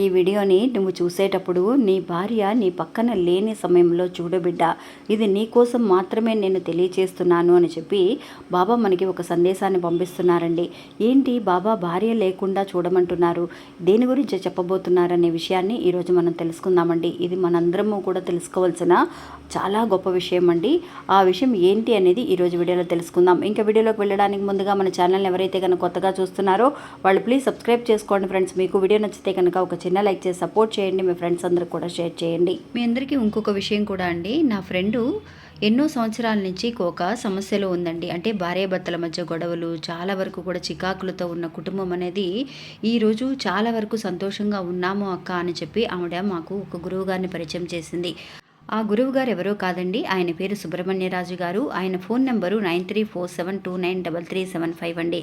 ఈ వీడియోని నువ్వు చూసేటప్పుడు నీ భార్య నీ పక్కన లేని సమయంలో చూడబిడ్డ ఇది నీ కోసం మాత్రమే నేను తెలియచేస్తున్నాను అని చెప్పి బాబా మనకి ఒక సందేశాన్ని పంపిస్తున్నారండి. ఏంటి బాబా భార్య లేకుండా చూడమంటున్నారు? దేని గురించి చెప్పబోతున్నారనే విషయాన్ని ఈరోజు మనం తెలుసుకుందామండి. ఇది మనందరము కూడా తెలుసుకోవాల్సిన చాలా గొప్ప విషయం అండి. ఆ విషయం ఏంటి అనేది ఈరోజు వీడియోలో తెలుసుకుందాం. ఇంకా వీడియోలోకి వెళ్ళడానికి ముందుగా మన ఛానల్ని ఎవరైతే కనుక కొత్తగా చూస్తున్నారో వాళ్ళు ప్లీజ్ సబ్స్క్రైబ్ చేసుకోండి ఫ్రెండ్స్. మీకు వీడియో నచ్చితే కనుక ఒక చిన్న లైక్ చేసి సపోర్ట్ చేయండి. మీ ఫ్రెండ్స్ అందరికి కూడా షేర్ చేయండి. మీ అందరికీ ఇంకొక విషయం కూడా అండి. నా ఫ్రెండు ఎన్నో సంవత్సరాల నుంచి ఒక సమస్యలో ఉందండి. అంటే భార్యాభర్తల మధ్య గొడవలు చాలా వరకు కూడా చికాకులతో ఉన్న కుటుంబం అనేది ఈరోజు చాలా వరకు సంతోషంగా ఉన్నాము అక్క అని చెప్పి ఆవిడ మాకు ఒక గురువు గారిని పరిచయం చేసింది. ఆ గురువు గారు ఎవరో కాదండి ఆయన పేరు సుబ్రహ్మణ్యరాజు గారు. ఆయన phone number nine three four seven two nine double three seven five అండి.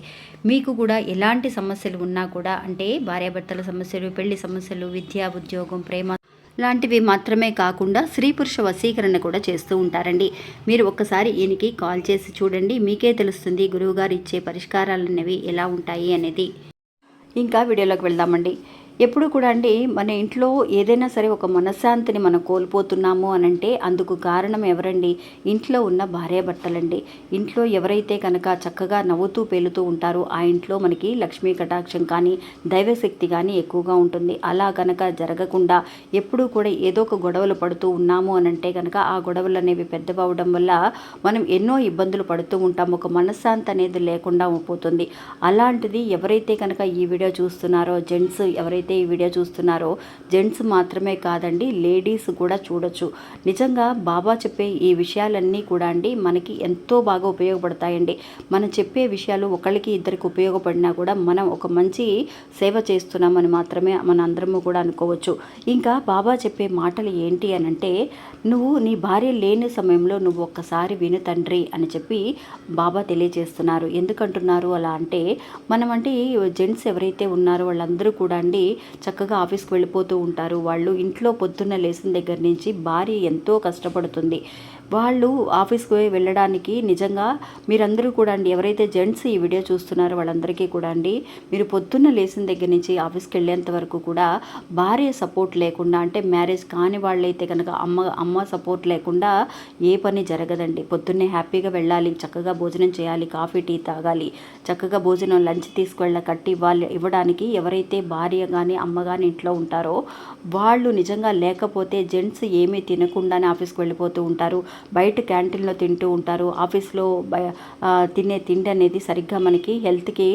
మీకు కూడా ఎలాంటి సమస్యలు ఉన్నా కూడా అంటే భార్యాభర్తల సమస్యలు పెళ్ళి సమస్యలు విద్య ఉద్యోగం ప్రేమ లాంటివి మాత్రమే కాకుండా స్త్రీ పురుష వశీకరణ కూడా చేస్తూ ఉంటారండి. మీరు ఒక్కసారి ఈయనకి కాల్ చేసి చూడండి మీకే తెలుస్తుంది గురువుగారు ఇచ్చే పరిష్కారాలు అనేవి ఎలా ఉంటాయి అనేది. ఇంకా వీడియోలోకి వెళ్దామండి. ఎప్పుడు కూడా అండి మన ఇంట్లో ఏదైనా సరే ఒక మనశ్శాంతిని మనం కోల్పోతున్నాము అని అంటే అందుకు కారణం ఎవరండి? ఇంట్లో ఉన్న భార్యాభర్తలండి ఇంట్లో ఎవరైతే కనుక చక్కగా నవ్వుతూ పేలుతూ ఉంటారో ఆ ఇంట్లో మనకి లక్ష్మీ కటాక్షం కానీ దైవశక్తి కానీ ఎక్కువగా ఉంటుంది. అలా కనుక జరగకుండా ఎప్పుడూ కూడా ఏదో ఒక గొడవలు పడుతూ ఉన్నాము అని అంటే కనుక ఆ గొడవలు అనేవి పెద్దవడం వల్ల మనం ఎన్నో ఇబ్బందులు పడుతూ ఉంటాం. ఒక మనశ్శాంతి అనేది లేకుండా పోతుంది. అలాంటిది ఎవరైతే కనుక ఈ వీడియో చూస్తున్నారో జెంట్స్ ఎవరైతే ఈ వీడియో చూస్తున్నారో జెంట్స్ మాత్రమే కాదండి లేడీస్ కూడా చూడొచ్చు. నిజంగా బాబా చెప్పే ఈ విషయాలన్నీ కూడా అండి మనకి ఎంతో బాగా ఉపయోగపడతాయండి. మనం చెప్పే విషయాలు ఒకరికి ఇద్దరికి ఉపయోగపడినా కూడా మనం ఒక మంచి సేవ చేస్తున్నామని మాత్రమే మన అందరము కూడా అనుకోవచ్చు. ఇంకా బాబా చెప్పే మాటలు ఏంటి అని అంటే నువ్వు నీ భార్య లేని సమయంలో నువ్వు ఒక్కసారి విను తండ్రి అని చెప్పి బాబా తెలియజేస్తున్నారు. ఎందుకంటున్నారు అలా అంటే మనం అంటే జెంట్స్ ఎవరైతే ఉన్నారో వాళ్ళందరూ కూడా అండి చక్కగా ఆఫీస్కి వెళ్ళిపోతూ ఉంటారు. వాళ్ళు ఇంట్లో పొద్దున్న లేచిన దగ్గర నుంచి భార్య ఎంతో కష్టపడుతుంది. వాళ్ళు ఆఫీస్కి పోయి వెళ్ళడానికి నిజంగా మీరందరూ కూడా అండి ఎవరైతే జెంట్స్ ఈ వీడియో చూస్తున్నారో వాళ్ళందరికీ కూడా అండి మీరు పొద్దున్న లేచిన దగ్గర నుంచి ఆఫీస్కి వెళ్ళేంత వరకు కూడా భార్య సపోర్ట్ లేకుండా అంటే మ్యారేజ్ కాని వాళ్ళైతే కనుక అమ్మ అమ్మ సపోర్ట్ లేకుండా ఏ పని జరగదండి. పొద్దున్నే హ్యాపీగా వెళ్ళాలి చక్కగా భోజనం చేయాలి కాఫీ టీ తాగాలి చక్కగా భోజనం లంచ్ తీసుకువెళ్ళ కట్టి వాళ్ళు ఇవ్వడానికి ఎవరైతే భార్య కానీ అమ్మ కానీ ఇంట్లో ఉంటారో వాళ్ళు నిజంగా లేకపోతే జెంట్స్ ఏమీ తినకుండానే ఆఫీస్కి వెళ్ళిపోతూ ఉంటారు. బయట క్యాంటీన్లో తింటూ ఉంటారు. ఆఫీస్లో బయ తినే తిండి అనేది సరిగ్గా మనకి హెల్త్కి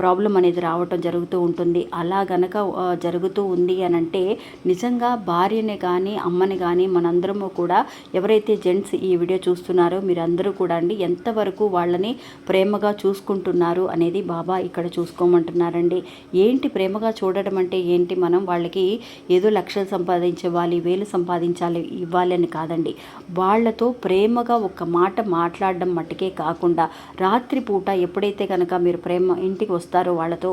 ప్రాబ్లం అనేది రావటం జరుగుతూ ఉంటుంది. అలా గనక జరుగుతూ ఉంది అని అంటే నిజంగా భార్యని కానీ అమ్మని కానీ మనందరము కూడా ఎవరైతే జెంట్స్ ఈ వీడియో చూస్తున్నారో మీరందరూ కూడా అండి ఎంతవరకు వాళ్ళని ప్రేమగా చూసుకుంటున్నారు అనేది బాబా ఇక్కడ చూసుకోమంటున్నారండి. ఏంటి ప్రేమగా చూడడం అంటే ఏంటి? మనం వాళ్ళకి ఏదో లక్షలు సంపాదించాలి వేలు సంపాదించాలి ఇవ్వాలి అని కాదండి. వాళ్ళతో ప్రేమగా ఒక మాట మాట్లాడడం మట్టుకే కాకుండా రాత్రిపూట ఎప్పుడైతే కనుక మీరు ప్రేమ ఇంటికి వస్తారో వాళ్ళతో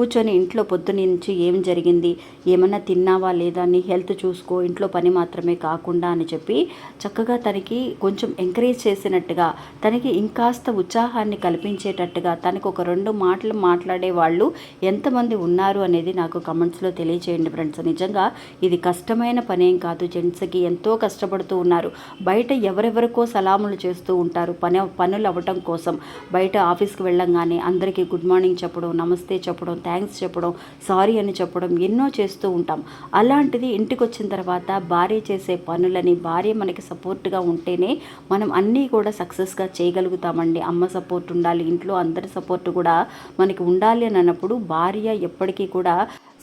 కూర్చొని ఇంట్లో పొద్దునుంచి ఏం జరిగింది? ఏమన్నా తిన్నావా లేదా? నీ హెల్త్ చూసుకో ఇంట్లో పని మాత్రమే కాకుండా అని చెప్పి చక్కగా తనకి కొంచెం ఎంకరేజ్ చేసినట్టుగా తనకి ఇంకాస్త ఉత్సాహాన్ని కల్పించేటట్టుగా తనకు ఒక రెండు మాటలు మాట్లాడే వాళ్ళు ఎంతమంది ఉన్నారు అనేది నాకు కమెంట్స్లో తెలియచేయండి ఫ్రెండ్స్. నిజంగా ఇది కష్టమైన పనేం కాదు. జెంట్స్కి ఎంతో కష్టపడుతూ ఉన్నారు. బయట ఎవరెవరికో సలాములు చేస్తూ ఉంటారు పని పనులు అవ్వటం కోసం. బయట ఆఫీస్కి వెళ్ళంగానే అందరికీ గుడ్ మార్నింగ్ చెప్పడం నమస్తే చెప్పడం థ్యాంక్స్ చెప్పడం సారీ అని చెప్పడం ఎన్నో చేస్తూ ఉంటాం. అలాంటిది ఇంటికి వచ్చిన తర్వాత భార్య చేసే పనులని భార్య మనకి సపోర్ట్గా ఉంటేనే మనం అన్నీ కూడా సక్సెస్గా చేయగలుగుతామండి. అమ్మ సపోర్ట్ ఉండాలి ఇంట్లో అందరి సపోర్ట్ కూడా మనకి ఉండాలి అని అన్నప్పుడు భార్య ఎప్పటికీ కూడా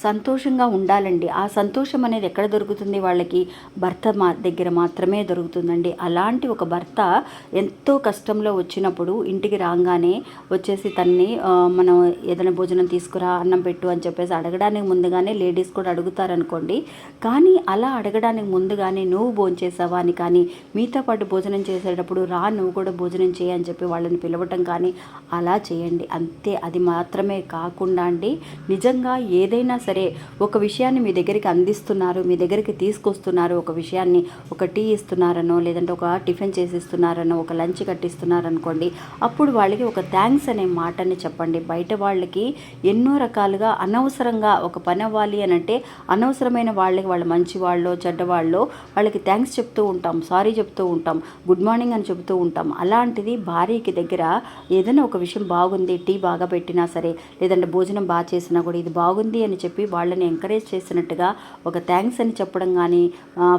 సంతోషంగా ఉండాలండి. ఆ సంతోషం అనేది ఎక్కడ దొరుకుతుంది? వాళ్ళకి భర్త మా దగ్గర మాత్రమే దొరుకుతుందండి. అలాంటి ఒక భర్త ఎంతో కష్టంలో వచ్చినప్పుడు ఇంటికి రాగానే వచ్చేసి తన్ని మనం ఏదైనా భోజనం తీసుకురా అన్నం పెట్టు అని చెప్పేసి అడగడానికి ముందుగానే లేడీస్ కూడా అడుగుతారనుకోండి. కానీ అలా అడగడానికి ముందుగానే నువ్వు భోంచేసావా అని కానీ మీతో పాటు భోజనం చేసేటప్పుడు రా నువ్వు కూడా భోజనం చేయి అని చెప్పి వాళ్ళని పిలవటం కానీ అలా చేయండి. అంతే. అది మాత్రమే కాకుండా అండి నిజంగా ఏదైనా సరే ఒక విషయాన్ని మీ దగ్గరికి అందిస్తున్నారు మీ దగ్గరికి తీసుకొస్తున్నారు ఒక విషయాన్ని ఒక టీ ఇస్తున్నారనో లేదంటే ఒక టిఫిన్ చేసి ఇస్తున్నారనో ఒక లంచ్ కట్టిస్తున్నారనుకోండి అప్పుడు వాళ్ళకి ఒక థ్యాంక్స్ అనే మాటని చెప్పండి. బయట వాళ్ళకి ఎన్నో రకాలుగా అనవసరంగా ఒక పని అవ్వాలి అని అంటే అనవసరమైన వాళ్ళకి వాళ్ళ మంచి వాళ్ళు చెడ్డవాళ్ళు వాళ్ళకి థ్యాంక్స్ చెప్తూ ఉంటాం సారీ చెప్తూ ఉంటాం గుడ్ మార్నింగ్ అని చెప్తూ ఉంటాం. అలాంటిది భార్యకి దగ్గర ఏదైనా ఒక విషయం బాగుంది టీ బాగా పెట్టినా సరే లేదంటే భోజనం బాగా చేసినా కూడా ఇది బాగుంది అని చెప్పి చెప్పి వాళ్ళని ఎంకరేజ్ చేసినట్టుగా ఒక థ్యాంక్స్ అని చెప్పడం కానీ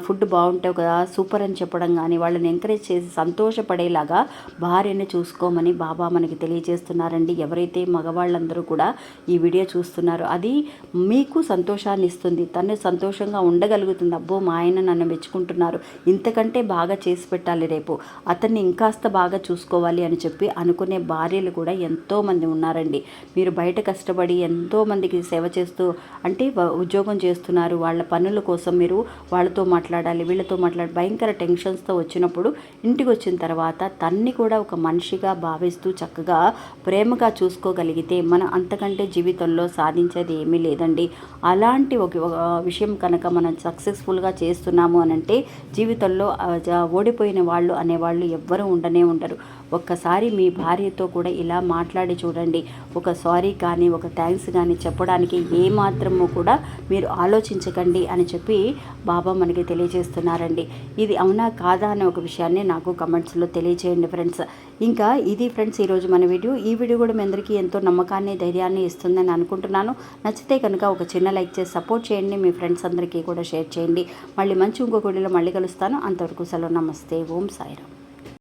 ఫుడ్ బాగుంటే ఒక సూపర్ అని చెప్పడం కానీ వాళ్ళని ఎంకరేజ్ చేసి సంతోషపడేలాగా భార్యని చూసుకోమని బాబా మనకి తెలియజేస్తున్నారండి. ఎవరైతే మగవాళ్ళందరూ కూడా ఈ వీడియో చూస్తున్నారో అది మీకు సంతోషాన్ని ఇస్తుంది. తను సంతోషంగా ఉండగలుగుతుంది. అబ్బో మా ఆయన నన్ను మెచ్చుకుంటున్నారు. ఇంతకంటే బాగా చేసి పెట్టాలి రేపు. అతన్ని ఇంకాస్త బాగా చూసుకోవాలి అని చెప్పి అనుకునే భార్యలు కూడా ఎంతోమంది ఉన్నారండి. మీరు బయట కష్టపడి ఎంతోమందికి సేవ చేస్తూ అంటే ఉద్యోగం చేస్తున్నారు. వాళ్ళ పనుల కోసం మీరు వాళ్ళతో మాట్లాడాలి వీళ్ళతో మాట్లాడి భయంకర టెన్షన్స్తో వచ్చినప్పుడు ఇంటికి వచ్చిన తర్వాత తన్ని కూడా ఒక మనిషిగా భావిస్తూ చక్కగా ప్రేమగా చూసుకోగలిగితే మనం అంతకంటే జీవితంలో సాధించేది ఏమీ లేదండి. అలాంటి ఒక విషయం కనుక మనం సక్సెస్ఫుల్గా చేస్తున్నాము అని అంటే జీవితంలో ఓడిపోయిన వాళ్ళు అనేవాళ్ళు ఎవ్వరూ ఉండనే ఉండరు. ఒక్కసారి మీ భార్యతో కూడా ఇలా మాట్లాడి చూడండి. ఒక సారీ కానీ ఒక థ్యాంక్స్ కానీ చెప్పడానికి ఏమాత్రము కూడా మీరు ఆలోచించకండి అని చెప్పి బాబా మనకి తెలియజేస్తున్నారండి. ఇది అవునా కాదా అనే ఒక విషయాన్ని నాకు కమెంట్స్లో తెలియజేయండి ఫ్రెండ్స్. ఇంకా ఇది ఫ్రెండ్స్ ఈరోజు మన వీడియో. ఈ వీడియో కూడా మీ అందరికీ ఎంతో నమ్మకాన్ని ధైర్యాన్ని ఇస్తుందని అనుకుంటున్నాను. నచ్చితే కనుక ఒక చిన్న లైక్ చేసి సపోర్ట్ చేయండి. మీ ఫ్రెండ్స్ అందరికీ కూడా షేర్ చేయండి. మళ్ళీ మంచి ఇంకొక వీడియోలో మళ్ళీ కలుస్తాను. అంతవరకు సెలవు. నమస్తే. ఓం సాయిరామ్.